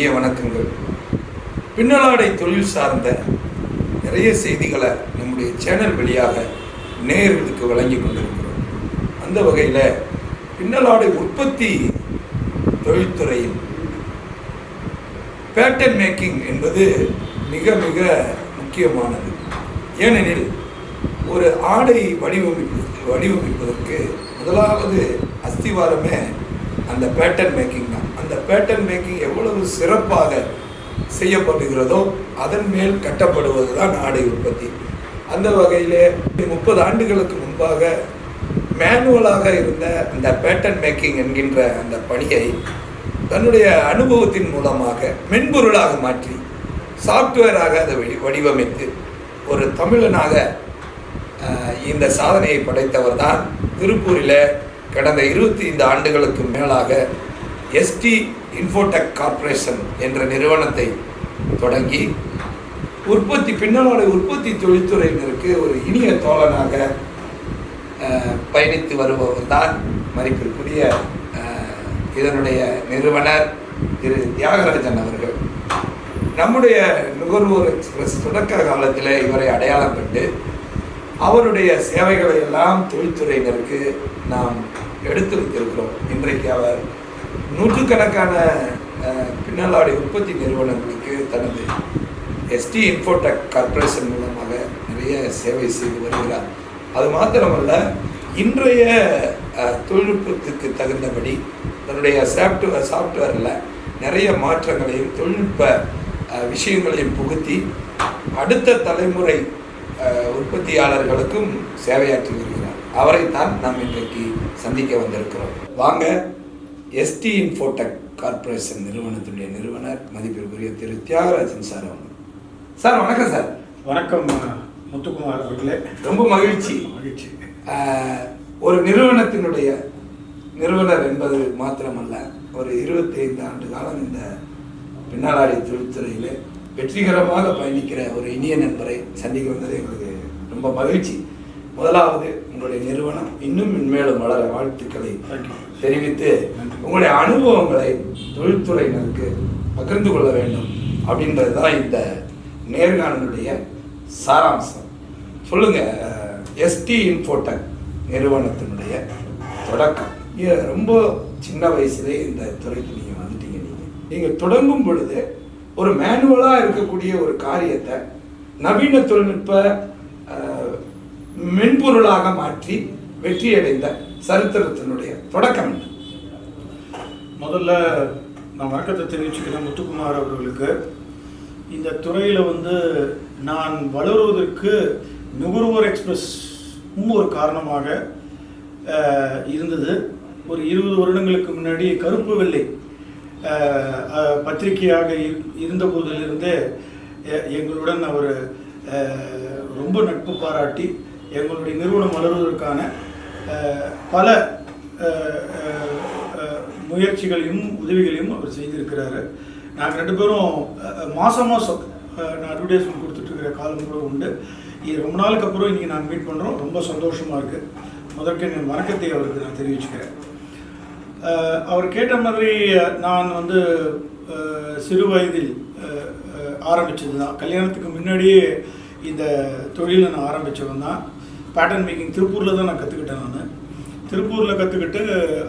இனிய வணக்கங்கள். பின்னலாடை தொழில் சார்ந்த நிறைய செய்திகளை நம்முடைய சேனல் வழியாக நேர்களுக்கு வழங்கி கொண்டிருக்கிறோம். அந்த வகையில் பின்னலாடை உற்பத்தி தொழில்துறையில் பேட்டன் மேக்கிங் என்பது மிக மிக முக்கியமானது. ஏனெனில் ஒரு ஆடை வடிவமைப்பு வடிவமைப்பதற்கு முதலாவது அஸ்திவாரமே அந்த பேட்டன் மேக்கிங் தான். அந்த பேட்டன் மேக்கிங் எவ்வளவு சிறப்பாக செய்யப்படுகிறதோ அதன் மேல் கட்டப்படுவது தான் ஆடை உற்பத்தி. அந்த வகையிலே முப்பது ஆண்டுகளுக்கு முன்பாக மேனுவலாக இருந்த அந்த பேட்டன் மேக்கிங் என்கின்ற அந்த பணியை தன்னுடைய அனுபவத்தின் மூலமாக மென்பொருளாக மாற்றி சாஃப்ட்வேராக அதை வடி வடிவமைத்து ஒரு தமிழனாக இந்த சாதனையை படைத்தவர் தான் திருப்பூரில் கடந்த இருபத்தி ஐந்து ஆண்டுகளுக்கு மேலாக எஸ்டி இன்ஃபோடெக் கார்ப்பரேஷன் என்ற நிறுவனத்தை தொடங்கி உற்பத்தி பின்னலோட உற்பத்தி தொழில்துறையினருக்கு ஒரு இனிய தோழனாக பயணித்து வருபவர் தான் மதிப்பிற்குரிய இதனுடைய நிறுவனர் திரு தியாகராஜன் அவர்கள். நம்முடைய நுகர்வோர் எக்ஸ்பிரஸ் தொடக்க காலத்தில் இவரை அடையாளம் கண்டு அவருடைய சேவைகளை எல்லாம் தொழில்துறையினருக்கு நாம் எடுத்து வைத்திருக்கிறோம். இன்றைக்கு அவர் நூற்றுக்கணக்கான பின்னலாடை உற்பத்தி நிறுவனங்களுக்கு தனது எஸ்டி இன்ஃபோடெக் கார்ப்பரேஷன் மூலமாக நிறைய சேவை செய்து வருகிறார். அது மாத்திரமல்ல இன்றைய தொழில்நுட்பத்துக்கு தகுந்தபடி தன்னுடைய சாஃப்ட்வேர் சாஃப்ட்வேரில் நிறைய மாற்றங்களையும் தொழில்நுட்ப விஷயங்களையும் புகுத்தி அடுத்த தலைமுறை உற்பத்தியாளர்களுக்கும் சேவையாற்றி வருகிறார். அவரைத்தான் நாம் இன்றைக்கு சந்திக்க வந்திருக்கிறோம். வாங்க எஸ்டி இன்ஃபோடெக் கார்ப்பரேஷன் நிறுவனத்துடைய நிறுவனர் மதிப்பிற்குரிய திரு தியாகராஜன் சார் அவங்க சார் வணக்கம் சார். வணக்கம் முத்துக்குமார் அவர்களே. ரொம்ப மகிழ்ச்சி. மகிழ்ச்சி. ஒரு நிறுவனத்தினுடைய நிறுவனர் என்பது மாத்திரமல்ல ஒரு இருபத்தி ஐந்து ஆண்டு காலம் இந்த பின்னாளாடி தொழில்துறையில் வெற்றிகரமாக பயணிக்கிற ஒரு இனிய நண்பரை சந்திக்க வந்தது எங்களுக்கு ரொம்ப மகிழ்ச்சி. முதலாவது உங்களுடைய நிறுவனம் இன்னும் மென்மேலும் வளர வாழ்த்துக்களை தெரிவித்து உங்களுடைய அனுபவங்களை தொழில்துறையினருக்கு பகிர்ந்து கொள்ள வேண்டும் அப்படின்றது தான் இந்த நேர்காணலுடைய சாராம்சம். சொல்லுங்கள் எஸ்டி இன்ஃபோடெக் நிறுவனத்தினுடைய தொடக்கம். இது ரொம்ப சின்ன வயசுலேயே இந்த துறைக்கு நீங்கள் வந்துட்டீங்க நீங்கள் நீங்கள் தொடங்கும் பொழுது ஒரு மேனுவலாக இருக்கக்கூடிய ஒரு காரியத்தை நவீன தொழில்நுட்ப மென்பொருளாக மாற்றி வெற்றியடைந்த சரித்திரத்தினுடைய தொடக்கம் என்ன? முதல்ல நான் வணக்கத்தை தெரிவிச்சுக்கிறேன் முத்துக்குமார் அவர்களுக்கு. இந்த துறையில் வந்து நான் வளருவதற்கு நுகர்வோர் எக்ஸ்பிரஸ் ஒரு காரணமாக இருந்தது. ஒரு இருபது வருடங்களுக்கு முன்னாடி கருப்பு வெள்ளை பத்திரிகையாக இரு- எங்களுடன் அவர் ரொம்ப நட்பு பாராட்டி எங்களுடைய நிறுவனம் வளருவதற்கான பல முயற்சிகளையும் உதவிகளையும் அவர் செய்திருக்கிறாரு. நாங்கள் ரெண்டு பேரும் மாதம் மாதம் நான் அட்வர்டைஸ்மெண்ட் கொடுத்துட்ருக்கிற காலம் கூட உண்டு. இது ரொம்ப நாளுக்கு அப்புறம் இன்றைக்கி நாங்கள் மீட் பண்ணுறோம் ரொம்ப சந்தோஷமாக இருக்குது முதற்க என் வணக்கத்தை அவருக்கு நான் தெரிவிச்சுக்கிறேன். அவர் கேட்ட மாதிரி நான் வந்து சிறு வயதில் ஆரம்பித்தது தான் கல்யாணத்துக்கு முன்னாடியே இந்த தொழிலை நான் ஆரம்பித்தவன் தான். பேட்டர்ன் மேக்கிங் திருப்பூரில் தான் நான் கற்றுக்கிட்டேன் நான். திருப்பூரில் கற்றுக்கிட்டு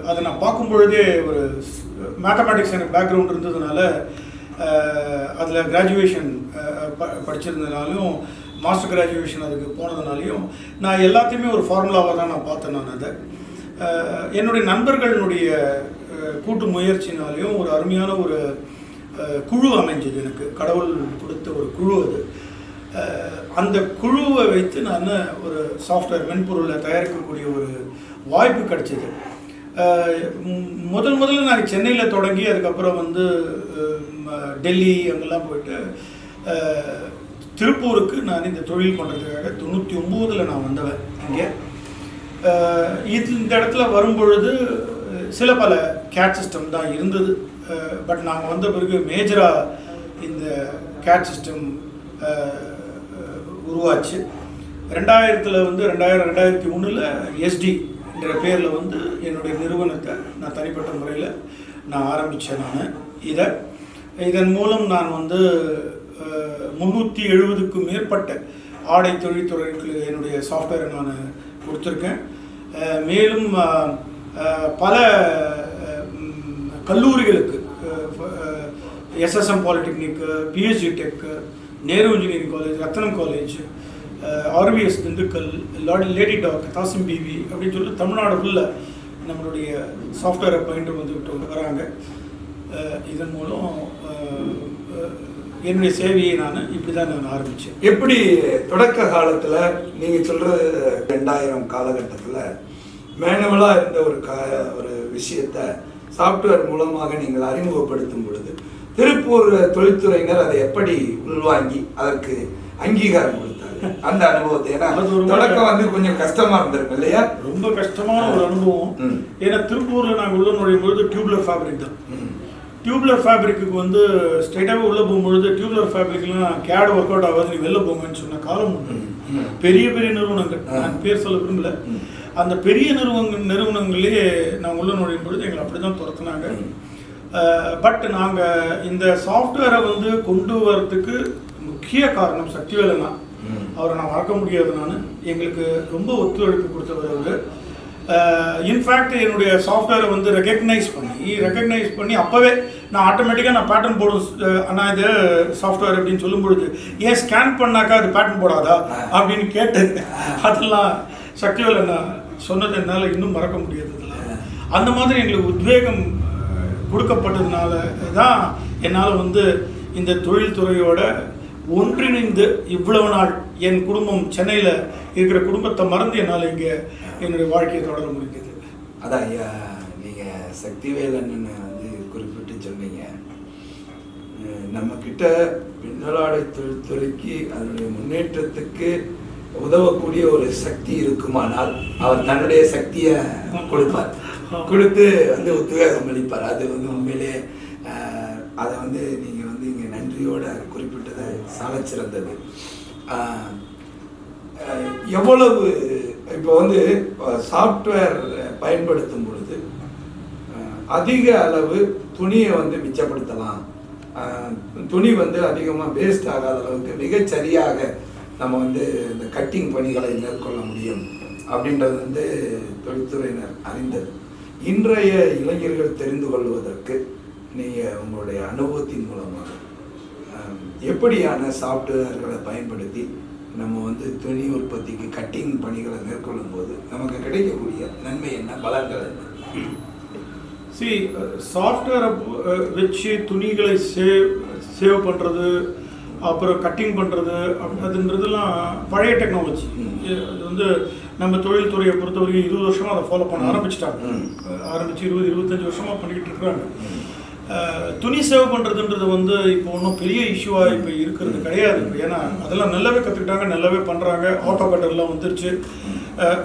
அதை நான் பார்க்கும் பொழுதே ஒரு மேத்தமேட்டிக்ஸ் எனக்கு பேக்ரவுண்ட் இருந்ததுனால அதில் கிராஜுவேஷன் ப படிச்சிருந்ததுனாலும் மாஸ்டர் கிராஜுவேஷன் அதுக்கு போனதுனாலையும் நான் எல்லாத்தையுமே ஒரு ஃபார்முலாவாக தான் நான் பார்த்தேன் நான் அதை. என்னுடைய நண்பர்களுடைய கூட்டு முயற்சினாலையும் ஒரு அருமையான ஒரு குழு அமைஞ்சது எனக்கு. கடவுள் கொடுத்த ஒரு குழு அது. அந்த குழுவை வைத்து நான் ஒரு சாஃப்ட்வேர் மென்பொருளை தயாரிக்கக்கூடிய ஒரு வாய்ப்பு கிடைச்சிது. முதல் முதல்ல நான் சென்னையில் தொடங்கி அதுக்கப்புறம் வந்து டெல்லி அங்கெல்லாம் போயிட்டு திருப்பூருக்கு நான் இந்த தொழில் பண்ணுறதுக்காக தொண்ணூற்றி ஒம்போதில் நான் வந்தவன் இங்கே. இது இந்த இடத்துல வரும்பொழுது சில பல கேட் சிஸ்டம் தான் இருந்தது. பட் நாங்கள் வந்த பிறகு மேஜராக இந்த கேட் சிஸ்டம் உருவாச்சு. ரெண்டாயிரத்தில் வந்து ரெண்டாயிரம் ரெண்டாயிரத்தி ஒன்றில் எஸ்டி என்ற பேரில் வந்து என்னுடைய நிறுவனத்தை நான் தனிப்பட்ட முறையில் நான் ஆரம்பித்தேன் நான். இதை இதன் மூலம் நான் வந்து முந்நூற்றி எழுபதுக்கும் மேற்பட்ட ஆடை தொழில்துறைக்கு என்னுடைய சாஃப்ட்வேரை நான் கொடுத்துருக்கேன். மேலும் பல கல்லூரிகளுக்கு SSM பாலிடெக்னிக்கு PhD tech Nehru engineering college Rathnam college RPS Dindigul lady lady Doak Thassim Beevi அப்படின்னு சொல்லி தமிழ்நாடு உள்ள நம்மளுடைய சாஃப்ட்வேரை பயின்று வந்துவிட்டு வராங்க. இதன் மூலம் என்னுடைய சேவையை நான் இப்படி தான் நான் ஆரம்பித்தேன் எப்படி தொடக்க காலத்துல நீங்க சொல்றது ரெண்டாயிரம் காலகட்டத்துல மேனுவலா இருந்த ஒரு கா ஒரு விஷயத்த சாஃப்ட்வேர் மூலமாக நீங்கள் அறிமுகப்படுத்தும் பொழுது திருப்பூர் தொழில்துறையினர் அதை எப்படி உள்வாங்கி அதற்கு அங்கீகாரம் கொடுத்தாங்க அந்த அனுபவத்தை. ஏன்னா தொடக்கம் வந்து கொஞ்சம் கஷ்டமா இருந்திருக்கும் இல்லையா? ரொம்ப கஷ்டமான ஒரு அனுபவம். ஏன்னா திருப்பூரில் நாங்கள் உள்ள நுழையும் பொழுது டியூப்லர் ஃபேப்ரிக் தான். டியூப்லர் ஃபேப்ரிக்கு வந்து ஸ்ட்ரைட்டாகவே உள்ளே போகும்பொழுது டியூப்லர் ஃபேப்ரிக்லாம் கேட் ஒர்க் அவுட் ஆகாது நீ வெளில போங்கன்னு சொன்ன காலம் உண்டு. பெரிய பெரிய நிறுவனங்கள். நான் பேர் சொல்ல விரும்பல. அந்த பெரிய நிறுவனங்கள் நிறுவனங்களே நான் உள்ள நுழையும் பொழுது எங்களை அப்படி தான் துரத்துனாங்க பட் நாங்கள் இந்த சாஃப்ட்வேரை வந்து கொண்டு வரதுக்கு முக்கிய காரணம் சக்திவேலன் தான். அவரை நான் மறக்க முடியாது நான். எங்களுக்கு ரொம்ப ஒத்துழைப்பு கொடுத்தவர் அவர். இன்ஃபேக்ட் என்னுடைய சாஃப்ட்வேரை வந்து ரெக்கக்னைஸ் பண்ணி ரெக்கக்னைஸ் பண்ணி அப்போவே நான் ஆட்டோமேட்டிக்காக நான் பேட்டர்ன் போடும் அண்ணா இது சாஃப்ட்வேர் அப்படின்னு சொல்லும் பொழுது ஏன் ஸ்கேன் பண்ணாக்கா அது பேட்டர்ன் போடாதா? அப்படின்னு கேட்டு அதெல்லாம் சக்திவேல் அண்ணா சொன்னது என்னால் இன்னும் மறக்க முடியாது அந்த மாதிரி எங்களுக்கு உத்வேகம் கொடுக்கப்பட்டதுனால தான் என்னால் வந்து இந்த தொழில்துறையோட ஒன்றிணைந்து இவ்வளவு நாள் என் குடும்பம் சென்னையில் இருக்கிற குடும்பத்தை மறந்து என்னால் இங்கே என்னுடைய வாழ்க்கையை தொடர முடிந்தது அதான் ஐயா நீங்க சக்திவேலன் வந்து குறிப்பிட்டு சொன்னீங்க. நம்ம கிட்ட பின்னலாடை தொழில்துறைக்கு அதனுடைய முன்னேற்றத்துக்கு உதவக்கூடிய ஒரு சக்தி இருக்குமானால் அவர் தன்னுடைய சக்தியை கொடுப்பார். கொடுத்து வந்து உத்வேகம் அளிப்பார். அது வந்து உண்மையிலே அதை வந்து நீங்க வந்து இங்க நன்றியோட குறிப்பிட்டது சாலச் சிறந்தது. அஹ், அஹ் எவ்வளவு இப்போ வந்து சாஃப்ட்வேர் பயன்படுத்தும் பொழுது அதிக அளவு துணியை வந்து மிச்சப்படுத்தலாம். துணி வந்து அதிகமாக வேஸ்ட் ஆகாத அளவுக்கு மிகச்சரியாக நம்ம வந்து இந்த கட்டிங் பணிகளை மேற்கொள்ள முடியும் அப்படின்றது வந்து தொழில்துறையினர் அறிந்தது. இன்றைய இளைஞர்கள் தெரிந்து கொள்வதற்கு நீங்கள் உங்களுடைய அனுபவத்தின் மூலமாக எப்படியான சாஃப்ட்வேர்களை பயன்படுத்தி நம்ம வந்து துணி உற்பத்திக்கு கட்டிங் பணிகளை மேற்கொள்ளும் போது நமக்கு கிடைக்கக்கூடிய நன்மை என்ன பலன்கள் என்ன சி சாஃப்ட்வேரை வச்சு துணிகளை சேவ் சேவ் பண்ணுறது அப்புறம் கட்டிங் பண்ணுறது அதுன்றதெல்லாம் பழைய டெக்னாலஜி. அது வந்து நம்ம தொழில்துறையை பொறுத்த வரைக்கும் இருபது வருஷமாக அதை ஃபாலோ பண்ண. ஆரம்பிச்சிட்டாங்க ம். ஆரம்பிச்சு இருபது இருபத்தஞ்சு வருஷமாக பண்ணிக்கிட்டு இருக்கிறாங்க துணி சேவ் பண்ணுறதுன்றது வந்து இப்போ ஒன்றும் பெரிய இஷ்யூவாக இப்போ இருக்கிறது கிடையாது. இப்போ ஏன்னா அதெல்லாம் நல்லாவே கற்றுக்கிட்டாங்க நல்லாவே பண்ணுறாங்க ஆட்டோ கட்டர்லாம் வந்துருச்சு.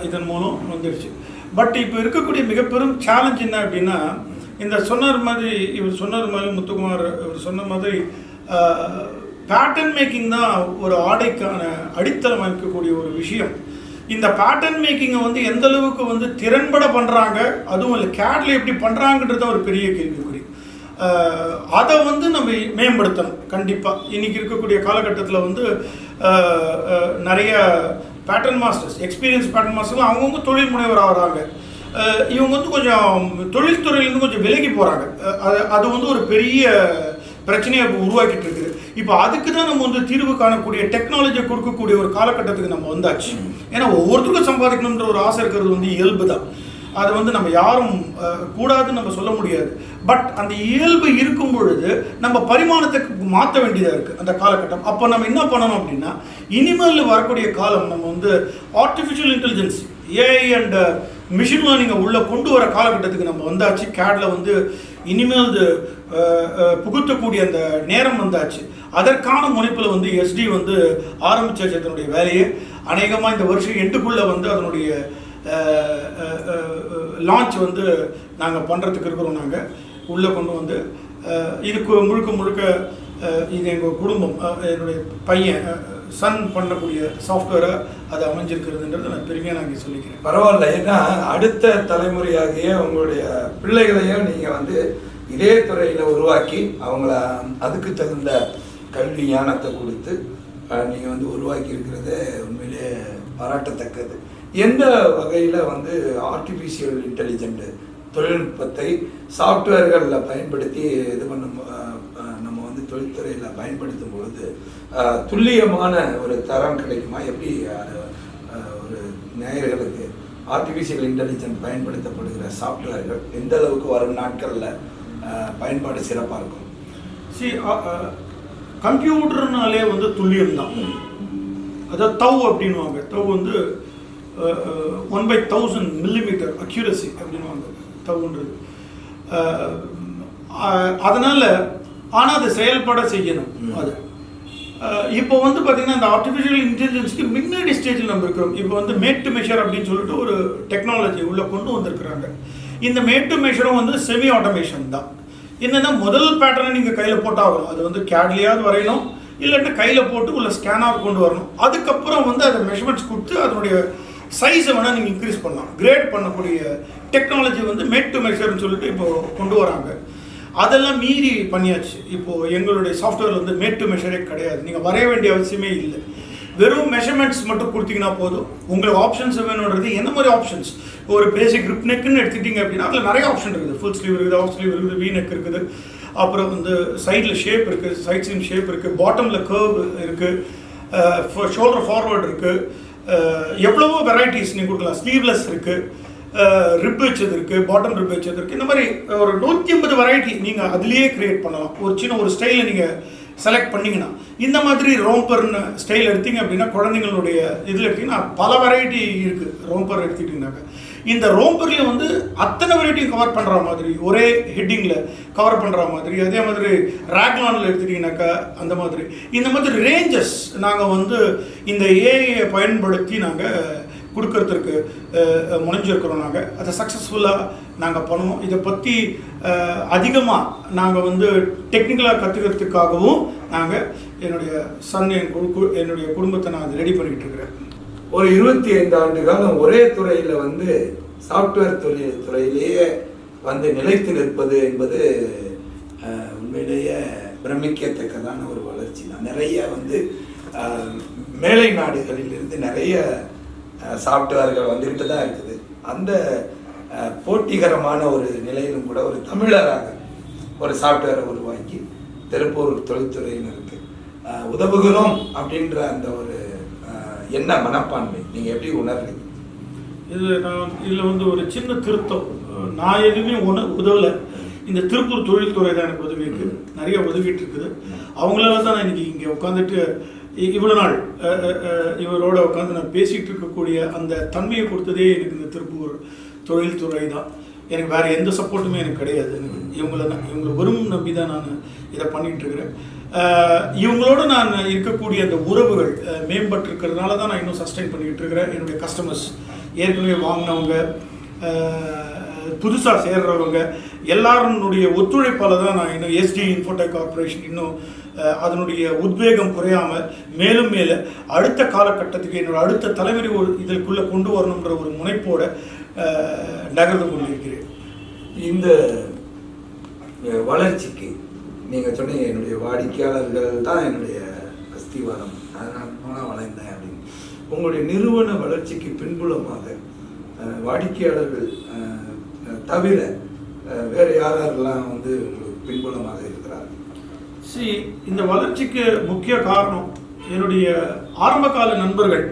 இதன் மூலம் வந்துருச்சு. பட் இப்போ இருக்கக்கூடிய மிக பெரும் சேலஞ்ச் என்ன அப்படின்னா இந்த சொன்னார் மாதிரி இவர் சொன்னார் மாதிரி முத்துக்குமார் இவர் சொன்ன மாதிரி பேட்டர்ன் மேக்கிங் தான் ஒரு ஆடைக்கான அடித்தளம் இருக்கக்கூடிய ஒரு விஷயம். இந்த பேட்டர்ன் மேக்கிங்கை வந்து எந்த அளவுக்கு வந்து திறன்பட பண்ணுறாங்க அதுவும் இல்லை கேட்டில் எப்படி பண்ணுறாங்கன்றது ஒரு பெரிய கேள்விக்குறி. அதை வந்து நம்ம மேம்படுத்தணும். கண்டிப்பாக இன்றைக்கி இருக்கக்கூடிய காலகட்டத்தில் வந்து நிறைய பேட்டர்ன் மாஸ்டர்ஸ் எக்ஸ்பீரியன்ஸ் பேட்டர்ன் மாஸ்டர்லாம் அவங்கவுங்க தொழில் முனைவர் ஆகிறாங்க. இவங்க வந்து கொஞ்சம் தொழில்துறையிலேருந்து கொஞ்சம் விலகி போகிறாங்க அது அது வந்து ஒரு பெரிய பிரச்சனையை இப்போ உருவாக்கிட்டு இருக்குது. இப்போ அதுக்கு தான் நம்ம வந்து தீர்வு காணக்கூடிய டெக்னாலஜியை கொடுக்கக்கூடிய ஒரு காலகட்டத்துக்கு நம்ம வந்தாச்சு. ஏன்னா ஒவ்வொருத்தருக்கும் சம்பாதிக்கணுன்ற ஒரு ஆசை இருக்கிறது வந்து இயல்பு தான் அதை வந்து நம்ம யாரும் கூடாதுன்னு நம்ம சொல்ல முடியாது. பட் அந்த இயல்பு இருக்கும் பொழுது நம்ம பரிமாணத்துக்கு மாற்ற வேண்டியதாக இருக்குது அந்த காலகட்டம். அப்போ நம்ம என்ன பண்ணணும் அப்படின்னா இனிமேல் வரக்கூடிய காலம் நம்ம வந்து artificial intelligence AI and machine லேர்னிங்கை உள்ளே கொண்டு வர காலகட்டத்துக்கு நம்ம வந்தாச்சு. கேட்ல வந்து இனிமேல் இது புகுத்தக்கூடிய அந்த நேரம் வந்தாச்சு. அதற்கான முனைப்பில் வந்து எஸ்டி வந்து ஆரம்பித்தாச்சு அதனுடைய வேலையை. அநேகமாக இந்த வருஷம் எண்டுக்குள்ளே வந்து அதனுடைய லான்ச் வந்து நாங்கள் பண்ணுறதுக்கு இருக்கிறோம் நாங்கள் உள்ளே கொண்டு வந்து இதுக்கு முழுக்க முழுக்க இது எங்கள் குடும்பம் என்னுடைய பையன் சன் பண்ணக்கூடிய சாஃப்ட்வேரை அது அமைஞ்சிருக்கிறதுன்றது நான் பெருமையாக நான் இங்கே சொல்லிக்கிறேன். பரவாயில்ல. ஏன்னா அடுத்த தலைமுறையாகிய உங்களுடைய பிள்ளைகளையும் நீங்கள் வந்து இதே துறையில் உருவாக்கி அவங்கள அதுக்கு தகுந்த கல்வி ஞானத்தை கொடுத்து நீங்கள் வந்து உருவாக்கி இருக்கிறது உண்மையிலேயே பாராட்டத்தக்கது. எந்த வகையில் வந்து ஆர்டிஃபிஷியல் இன்டெலிஜென்ட்டு தொழில்நுட்பத்தை சாஃப்ட்வேர்களில் பயன்படுத்தி இது அஹ், நம்ம வந்து தொழில்துறையில் பயன்படுத்தும் பொழுது துல்லியமான ஒரு தரம் கிடைக்குமா? எப்படி ஒரு நேயர்களுக்கு ஆர்டிஃபிஷியல் இன்டெலிஜென்ட் பயன்படுத்தப்படுகிற சாஃப்ட்வேர்கள் எந்த அளவுக்கு வரும் நாட்களில் பயன்பாடு சிறப்பாக இருக்கும்? சி கம்ப்யூட்டர்னாலே வந்து துல்லியம் தான் அதாவது தவ் அப்படின்வாங்க தவ் வந்து one by thousand millimetre accuracy அப்படின்வாங்க தவுன்றது. அதனால் ஆனால் அதை செயல்பட செய்யணும். அது. இப்போ வந்து பார்த்தீங்கன்னா இந்த ஆர்டிஃபிஷியல் இன்டெலிஜென்ஸ்க்கு முன்னாடி ஸ்டேஜில் நம்ம இருக்கிறோம். இப்போ வந்து மேட் டு மெஷர் அப்படின்னு சொல்லிட்டு ஒரு டெக்னாலஜி உள்ளே கொண்டு வந்திருக்கிறாங்க. இந்த மேட் டு மெஷரும் வந்து செமி ஆட்டோமேஷன் தான். என்னன்னா முதல் பேட்டர்னை நீங்கள் கையில் போட்டாகணும் அது வந்து கேட்லியாவது வரையணும் இல்லாட்டி கையில் போட்டு உள்ள ஸ்கேனர் கொண்டு வரணும். அதுக்கப்புறம் வந்து அதை மெஷர்மெண்ட்ஸ் கொடுத்து அதனுடைய சைஸை வேணால் நீங்கள் இன்க்ரீஸ் பண்ணலாம். கிரேட் பண்ணக்கூடிய டெக்னாலஜி வந்து மேட் டு மெஷர்னு சொல்லிட்டு இப்போது கொண்டு வராங்க. அதெல்லாம் மீறி பண்ணியாச்சு. இப்போ எங்களுடைய சாஃப்ட்வேர் வந்து மேட் டு மெஷரே கிடையாது. நீங்கள் வரைய வேண்டிய அவசியமே இல்லை. வெறும் மெஷர்மெண்ட்ஸ் மட்டும் கொடுத்தீங்கன்னா போதும். உங்களுக்கு ஆப்ஷன்ஸ் வேணுன்றது என்ன மாதிரி ஆப்ஷன்ஸ் ஒரு பேசிக் grip நெக்குன்னு எடுத்துக்கிட்டீங்க அப்படின்னா அதில் நிறைய ஆப்ஷன் இருக்குது. ஃபுல் ஸ்லீவ் இருக்குது ஆஃப் ஸ்லீவ் இருக்குது வி நெக் இருக்குது. அப்புறம் வந்து சைடில் ஷேப் இருக்குது சைட் சீம் ஷேப் இருக்குது பாட்டமில் கர்வ் இருக்குது ஷோல்டர் ஃபார்வர்ட் இருக்குது எவ்வளவோ வெரைட்டிஸ் நீங்கள் கொடுக்கலாம். ஸ்லீவ்லெஸ் இருக்குது ரிப் வச்சது இருக்குது பாட்டம் ரிப் வச்சது இருக்குது இந்த மாதிரி ஒரு நூற்றி ஐம்பது வெரைட்டி நீங்கள் அதுலேயே க்ரியேட் பண்ணலாம். ஒரு சின்ன ஒரு ஸ்டைலை நீங்கள் செலக்ட் பண்ணீங்கன்னா இந்த மாதிரி ரோம்பர்னு ஸ்டைல் எடுத்தீங்க அப்படின்னா குழந்தைங்களுடைய இதில் எடுத்திங்கன்னா பல வெரைட்டி இருக்குது ரோம்பர் எடுத்துக்கிட்டிங்கனாக்கா இந்த ரோம்பர்லேயும் வந்து அத்தனை வெரைட்டியும் கவர் பண்ணுற மாதிரி ஒரே ஹெட்டிங்கில் கவர் பண்ணுற மாதிரி அதே மாதிரி ரேக்லானில் எடுத்துட்டிங்கனாக்கா அந்த மாதிரி. இந்த மாதிரி ரேஞ்சஸ் நாங்கள் வந்து இந்த ஏஐயை பயன்படுத்தி நாங்கள் கொடுக்கறதுக்கு முனைஞ்சிருக்கிறோம் நாங்கள் அதை சக்ஸஸ்ஃபுல்லாக நாங்கள் பண்ணுவோம் இதை பற்றி அதிகமாக நாங்கள் வந்து டெக்னிக்கலாக கற்றுக்கிறதுக்காகவும் நாங்கள் என்னுடைய சன் என் என்னுடைய குடும்பத்தை நான் அதை ரெடி பண்ணிகிட்டு இருக்கிறேன். ஒரு இருபத்தி ஐந்து ஆண்டு காலம் ஒரே துறையில் வந்து சாஃப்ட்வேர் துறை துறையிலேயே வந்து நிலைத்து நிற்பது என்பது உண்மையிலேயே பிரமிக்கத்தக்கதான ஒரு வளர்ச்சி தான். நிறைய வந்து மேலை நாடுகளிலிருந்து நிறைய அஹ், சாஃப்ட்வேர்கள் வந்துக்கிட்டு தான் இருக்குது. அந்த போட்டிகரமான ஒரு நிலையிலும் கூட ஒரு தமிழராக ஒரு சாஃப்ட்வேரை உருவாக்கி திருப்பூர் தொழில்துறையினருக்கு உதவுகிறோம் அப்படின்ற அந்த ஒரு என்ன மனப்பான்மை நீங்கள் எப்படி உணர்றீங்க? இது நான் இதில் வந்து ஒரு சின்ன திருத்தம். நான் எதுவுமே உண உதவலை. இந்த திருப்பூர் தொழில்துறை தான் எனக்கு உதவி இருக்குது நிறைய உதவிட்டு இருக்குது அவங்களால தான் நான் இன்னைக்கு இங்கே உட்காந்துட்டு இவ்வளோ நாள் இவரோட உட்காந்து நான் பேசிகிட்டு இருக்கக்கூடிய அந்த தன்மையை கொடுத்ததே எனக்கு இந்த திருப்பூர் தொழில்துறை தான். எனக்கு வேறு எந்த சப்போர்ட்டுமே எனக்கு கிடையாது. எனக்கு இவங்கள நான் இவங்களை வெறும் நம்பி தான் நான் இதை பண்ணிகிட்ருக்கிறேன் இவங்களோட நான் இருக்கக்கூடிய அந்த உறவுகள் மேம்பட்டிருக்கிறதுனால மேம்பட்டு இருக்கிறதுனால தான் நான் இன்னும் சஸ்டைன் பண்ணிக்கிட்டு இருக்கிறேன். என்னுடைய கஸ்டமர்ஸ் ஏற்கனவே வாங்கினவங்க புதுசாக சேர்றவங்க எல்லாருடைய ஒத்துழைப்பால் தான் நான் இன்னும் எஸ்டி இன்ஃபோடெக் கார்பரேஷன் இன்னும் அதனுடைய உத்வேகம் குறையாமல் மேலும் மேலே அடுத்த காலகட்டத்துக்கு என்னோட அடுத்த தலைமுறை ஒரு இதற்குள்ளே கொண்டு வரணுன்ற ஒரு முனைப்போட நகர்ந்து கொண்டிருக்கிறேன். இந்த வளர்ச்சிக்கு நீங்கள் சொன்னீங்க என்னுடைய வாடிக்கையாளர்கள் தான் என்னுடைய அஸ்திவாரம். அதனால் நான் வளர்ந்தேன் அப்படின்னு. உங்களுடைய நிறுவன வளர்ச்சிக்கு பின்புலமாக வாடிக்கையாளர்கள் தவிர வேறு யார் யாரெல்லாம் வந்து உங்களுக்கு பின்புலமாக இருக்கிறார்கள் சி இந்த வளர்ச்சிக்கு முக்கிய காரணம் என்னுடைய ஆரம்பகால நண்பர்கள்.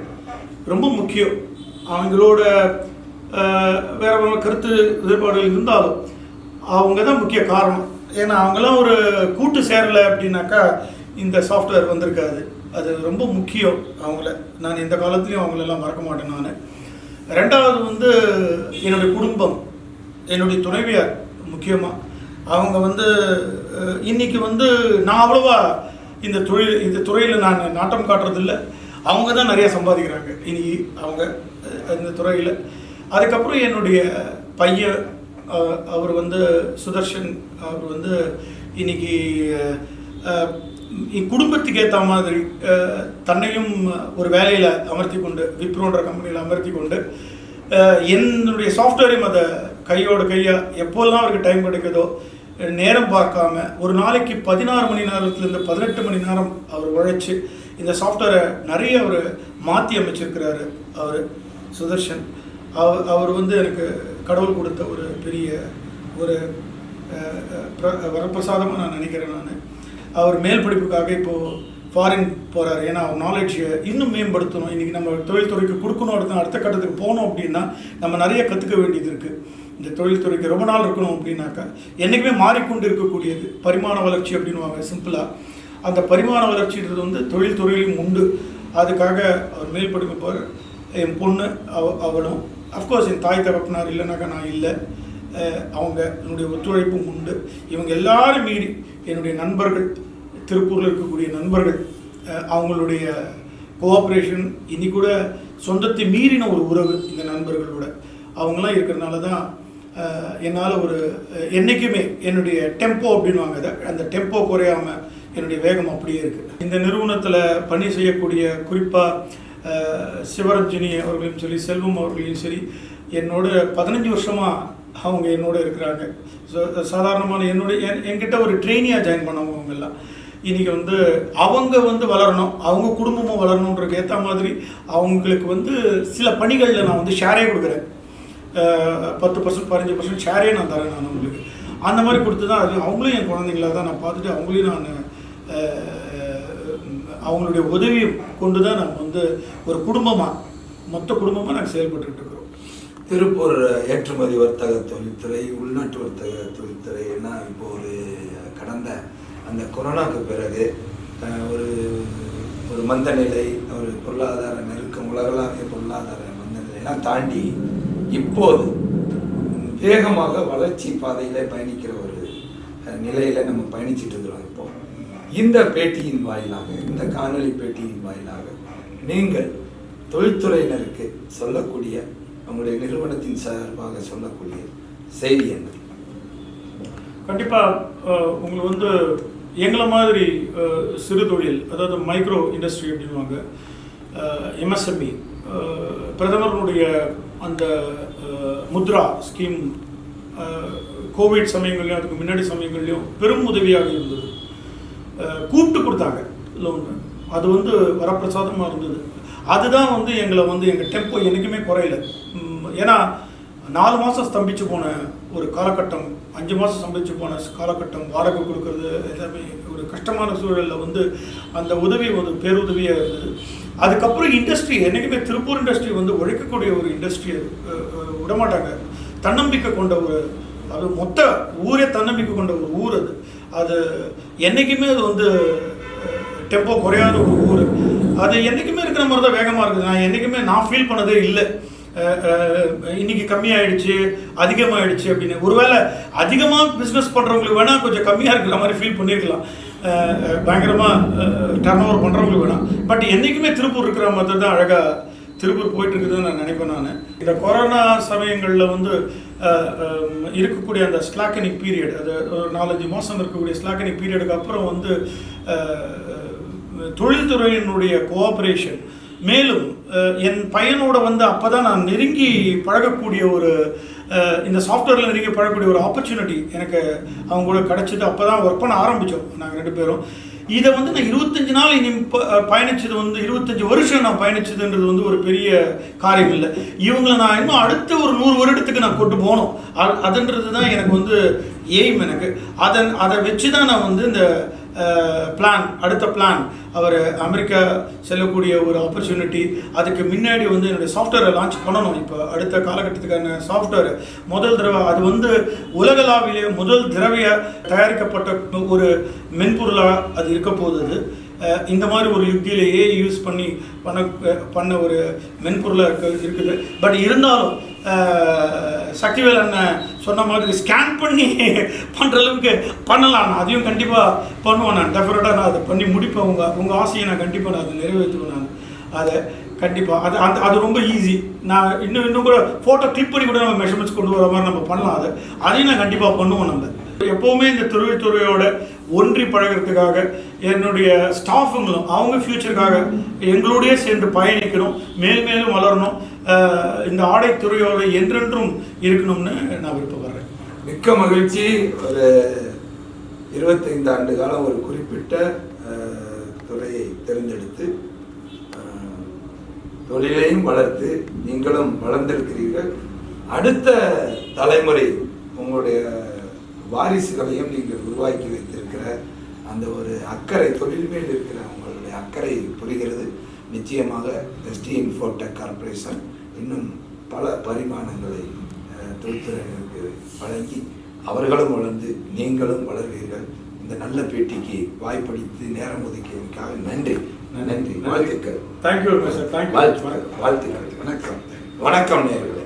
ரொம்ப முக்கியம். அவங்களோட வேற வேற கருத்து வேறுபாடுகள் இருந்தாலும் அவங்க தான் முக்கிய காரணம். ஏன்னா அவங்கெல்லாம் ஒரு கூட்டு சேரலை அப்படின்னாக்கா இந்த சாஃப்ட்வேர் வந்திருக்காது. அது ரொம்ப முக்கியம் அவங்கள. நான் இந்த காலத்துலேயும் அவங்களெல்லாம் மறக்க மாட்டேன் நான். ரெண்டாவது வந்து என்னுடைய குடும்பம். என்னுடைய துணைவியார் முக்கியமாக அவங்க வந்து இன்றைக்கி வந்து நான் அவ்வளோவா இந்த தொழில் இந்த துறையில் நான் நாட்டம் காட்டுறதில்ல. அவங்க தான் நிறைய சம்பாதிக்கிறாங்க. இனி அவங்க இந்த துறையில். அதுக்கப்புறம் என்னுடைய பையன் அவர் வந்து சுதர்ஷன் அவர் வந்து இன்னைக்கு குடும்பத்துக்கு ஏற்ற மாதிரி தன்னையும் ஒரு வேலையில் அமர்த்தி கொண்டு விப்ரோன்ற கம்பெனியில் அமர்த்தி கொண்டு என்னுடைய சாஃப்ட்வேரையும் அதை கையோட கையாக எப்போல்லாம் அவருக்கு டைம் கிடைக்குதோ நேரம் பார்க்காம ஒரு நாளைக்கு பதினாறு மணி நேரத்துலேருந்து பதினெட்டு மணி நேரம் அவர் உழைச்சி இந்த சாஃப்ட்வேரை நிறைய அவர் மாற்றி அமைச்சிருக்கிறாரு அவர் சுதர்ஷன். அவர் அவர் வந்து எனக்கு கடவுள் கொடுத்த ஒரு பெரிய ஒரு பிர- வரப்பிரசாதமாக நான் நினைக்கிறேன் நான். அவர் மேல் படிப்புக்காக இப்போது ஃபாரின் போகிறார் ஏன்னா அவர் நாலேஜை இன்னும் மேம்படுத்தணும். இன்றைக்கி நம்ம தொழில்துறைக்கு கொடுக்கணும் அடுத்த அடுத்த கட்டத்துக்கு போகணும் அப்படின்னா நம்ம நிறைய கற்றுக்க வேண்டியது இருக்குது இந்த தொழில்துறைக்கு ரொம்ப நாள் இருக்கணும் அப்படின்னாக்கா என்றைக்குமே மாறிக்கொண்டு இருக்கக்கூடியது. பரிமாண வளர்ச்சி அப்படின்வாங்க சிம்பிளாக அந்த பரிமாண வளர்ச்சின்றது வந்து தொழில்துறையிலும் உண்டு. அதுக்காக அவர் மேல் போகிற என் பொண்ணு அவ அவளும். அஃப்கோர்ஸ் என் தாய் தகப்பனார் இல்லைனாக்கா நான் இல்லை. அவங்க என்னுடைய ஒத்துழைப்பும் உண்டு. இவங்க எல்லாரும் மீறி என்னுடைய நண்பர்கள் திருப்பூரில் இருக்கக்கூடிய நண்பர்கள் அவங்களுடைய கோஆப்ரேஷன் இனி கூட சொந்தத்தை மீறின ஒரு உறவு இந்த நண்பர்களோட. அவங்களாம் இருக்கிறனால தான் என்னால் ஒரு என்றைக்குமே என்னுடைய டெம்போ அப்படின்வாங்க அதை அந்த டெம்போ குறையாமல் என்னுடைய வேகம் அப்படியே இருக்குது இந்த நிறுவனத்தில் பணி செய்யக்கூடிய குறிப்பாக சிவரஞ்சனி அவர்களையும் சரி செல்வம் அவர்களையும் சரி என்னோட பதினஞ்சு வருஷமாக அவங்க என்னோட இருக்கிறாங்க. ஸோ சாதாரணமான என்னுடைய என் என்கிட்ட ஒரு ட்ரெயினியாக ஜாயின் பண்ணவங்க அவங்க எல்லாம். இன்றைக்கி வந்து அவங்க வந்து வளரணும் அவங்க குடும்பமும் வளரணுன்றதுக்கு ஏற்ற மாதிரி அவங்களுக்கு வந்து சில பணிகளில் நான் வந்து ஷேரே கொடுக்குறேன். பத்து பர்சன்ட் பதினஞ்சு பர்சன்ட் ஷேரே நான் தரேன் நான் அவங்களுக்கு அந்த மாதிரி கொடுத்து தான் அது அவங்களும் என் குழந்தைங்களா தான் நான் பார்த்துட்டு அவங்களையும் நான் அவங்களுடைய உதவியும் கொண்டு தான் நம்ம வந்து ஒரு குடும்பமாக மொத்த குடும்பமாக நாங்கள் செயல்பட்டுக்கிட்டு இருக்கிறோம். திருப்பூர் ஏற்றுமதி வர்த்தக தொழில்துறை உள்நாட்டு வர்த்தக தொழில்துறை இப்போ ஒரு கடந்த அந்த கொரோனாக்கு பிறகு ஒரு ஒரு மந்த நிலை ஒரு பொருளாதார நெருக்கம் உலகளாவிய பொருளாதார மந்த நிலையெல்லாம் தாண்டி இப்போது வேகமாக வளர்ச்சி பாதையில் பயணிக்கிற ஒரு நிலையில் நம்ம பயணிச்சிட்டு இருக்கிறோம் இப்போ. இந்த பேட்டியின் வாயிலாக இந்த காணொளி பேட்டியின் வாயிலாக நீங்கள் தொழில்துறையினருக்கு சொல்லக்கூடிய உங்களுடைய நிறுவனத்தின் சார்பாக சொல்லக்கூடிய செய்தி என்ன? கண்டிப்பாக உங்களுக்கு வந்து எங்களை மாதிரி சிறு தொழில் அதாவது மைக்ரோ இண்டஸ்ட்ரி அப்படின்வாங்க எம்எஸ்எம்இ பிரதமருடைய அந்த முத்ரா ஸ்கீம் கோவிட் சமயங்கள்லையும் அதுக்கு முன்னாடி சமயங்கள்லையும் பெரும் உதவியாக இருந்தது. கூப்பிட்டு கொடுத்தாங்க லோன் அது வந்து வரப்பிரசாதமாக இருந்தது. அதுதான் வந்து எங்களை வந்து எங்கள் டெம்போ என்றைக்குமே குறையல. ஏன்னா நாலு மாதம் ஸ்தம்பிச்சு போன ஒரு காலகட்டம் அஞ்சு மாதம் ஸ்தம்பிச்சு போன காலகட்டம் வாடகை கொடுக்கறது எல்லாமே ஒரு கஷ்டமான சூழலில் வந்து அந்த உதவி வந்து பேருதவியாக இருந்தது. அதுக்கப்புறம் இண்டஸ்ட்ரி என்றைக்குமே திருப்பூர் இண்டஸ்ட்ரி வந்து உழைக்கக்கூடிய ஒரு இண்டஸ்ட்ரி விடமாட்டாங்க தன்னம்பிக்கை கொண்ட ஒரு அது மொத்த ஊரே தன்னம்பிக்கை கொண்ட ஒரு ஊர் அது. அது என்றைக்குமே அது வந்து டெம்போ குறையாத ஒரு ஊர். அது என்றைக்குமே இருக்கிற மாதிரி தான் வேகமாக இருக்குது. நான் என்றைக்குமே நான் ஃபீல் பண்ணதே இல்லை. இன்னைக்கு கம்மியாயிடுச்சு அதிகமாயிடுச்சு அப்படின்னு. ஒருவேளை அதிகமாக பிஸ்னஸ் பண்ணுறவங்களுக்கு வேணால் கொஞ்சம் கம்மியாக இருக்கிற மாதிரி ஃபீல் பண்ணியிருக்கலாம். பயங்கரமாக டர்ன் ஓவர் பண்ணுறவங்களுக்கு வேணாம். பட் என்றைக்குமே திருப்பூர் இருக்கிற மாதிரி தான் அழகாக திருப்பூர் போயிட்டு இருக்குதுன்னு நான் நினைப்பேன் நான். இந்த கொரோனா சமயங்களில் வந்து இருக்கக்கூடிய அந்த ஸ்லாக்கனிக் பீரியட் அது ஒரு நாலஞ்சு மாதம் இருக்கக்கூடிய ஸ்லாக்கனிக் பீரியடுக்கு அப்புறம் வந்து தொழில்துறையினுடைய கோஆப்ரேஷன் மேலும் என் பையனோட வந்து அப்போ தான் நான் நெருங்கி பழகக்கூடிய ஒரு இந்த சாஃப்ட்வேரில் நெருங்கி பழகக்கூடிய ஒரு ஆப்பர்ச்சுனிட்டி எனக்கு அவங்க கூட கிடச்சிட்டு அப்போ தான் ஒர்க் பண்ண ஆரம்பித்தோம் நாங்கள் ரெண்டு பேரும். இதை வந்து நான் இருபத்தஞ்சு நாள் இனி ப- வந்து இருபத்தஞ்சி வருஷம் நான் பயணிச்சதுன்றது வந்து ஒரு பெரிய காரியம் இல்லை. இவங்களை நான் இன்னும் அடுத்த ஒரு நூறு வருடத்துக்கு நான் கொண்டு போகணும். அது அதுன்றது தான் எனக்கு வந்து எய்ம் எனக்கு. அதன் அதை வச்சு தான் நான் வந்து இந்த பிளான் அடுத்த பிளான் அவர் அமெரிக்கா செல்லக்கூடிய ஒரு ஆப்பர்ச்சுனிட்டி அதுக்கு முன்னாடி வந்து என்னுடைய சாஃப்ட்வேரை லான்ச் பண்ணணும். இப்போ அடுத்த காலகட்டத்துக்கான சாஃப்ட்வேர் முதல் தடவை அது வந்து உலகளாவிலே முதல் திரவிய தயாரிக்கப்பட்ட ஒரு மென்பொருளாக அது இருக்க போகுது. இந்த மாதிரி ஒரு யுக்தியிலேயே யூஸ் பண்ணி பண்ண பண்ண ஒரு மென்பொருளாக இருக்க இருக்குது. பட் இருந்தாலும் சக்திவேல் அண்ணன் சொன்ன மாதிரி ஸ்கேன் பண்ணி பண்ணுற அளவுக்கு பண்ணலாம். நான் அதையும் கண்டிப்பாக பண்ணுவேன் நான். டெஃபினட்டாக நான் அதை பண்ணி முடிப்பேன். உங்கள் உங்கள் ஆசையை நான் கண்டிப்பாக நான் அதை நிறைவேற்றுவேன் நான். அதை கண்டிப்பாக அது அந்த அது ரொம்ப ஈஸி நான் இன்னும் இன்னும் கூட ஃபோட்டோ கிளிக் பண்ணி கூட நம்ம மெஷர்மெண்ட்ஸ் கொண்டு வர மாதிரி நம்ம பண்ணலாம். அதை அதையும் நான் கண்டிப்பாக பண்ணுவோம் நம்ம. எப்போவுமே இந்த தொழில்துறையோட ஒன்றி பழகிறதுக்காக என்னுடைய ஸ்டாஃபுங்களும் அவங்க ஃப்யூச்சருக்காக எங்களோடயே சேர்ந்து பயணிக்கணும். மேல் மேலும் வளரணும். இந்த ஆடைத்துறையோட என்றென்றும் இருக்கணும்னு நான் விருப்பப்படுறேன். மிக்க மகிழ்ச்சி. ஒரு இருபத்தைந்து ஆண்டு காலம் ஒரு குறிப்பிட்ட துறையை தேர்ந்தெடுத்து தொழிலையும் வளர்த்து நீங்களும் வளர்ந்திருக்கிறீர்கள். அடுத்த தலைமுறை உங்களுடைய வாரிசுகளையும் நீங்கள் உருவாக்கி வைத்திருக்கிற அந்த ஒரு அக்கறை தொழில் மேல் இருக்கிற உங்களுடைய அக்கறை புரிகிறது. நிச்சயமாக எஸ்டி இன்ஃபோடெக் கார்ப்பரேஷன் இன்னும் பல பரிமாணங்களை தொழில்துறையினருக்கு வழங்கி அவர்களும் வளர்ந்து நீங்களும் வளர்வீர்கள். இந்த நல்ல பேட்டிக்கு வாய்ப்பளித்து நேரம் ஒதுக்கியதற்காக நன்றி. நன்றி. வாழ்த்துக்கள். தேங்க்யூ வாழ்த்துக்கள். வாழ்த்துக்கள். வணக்கம். வணக்கம் நேர்களே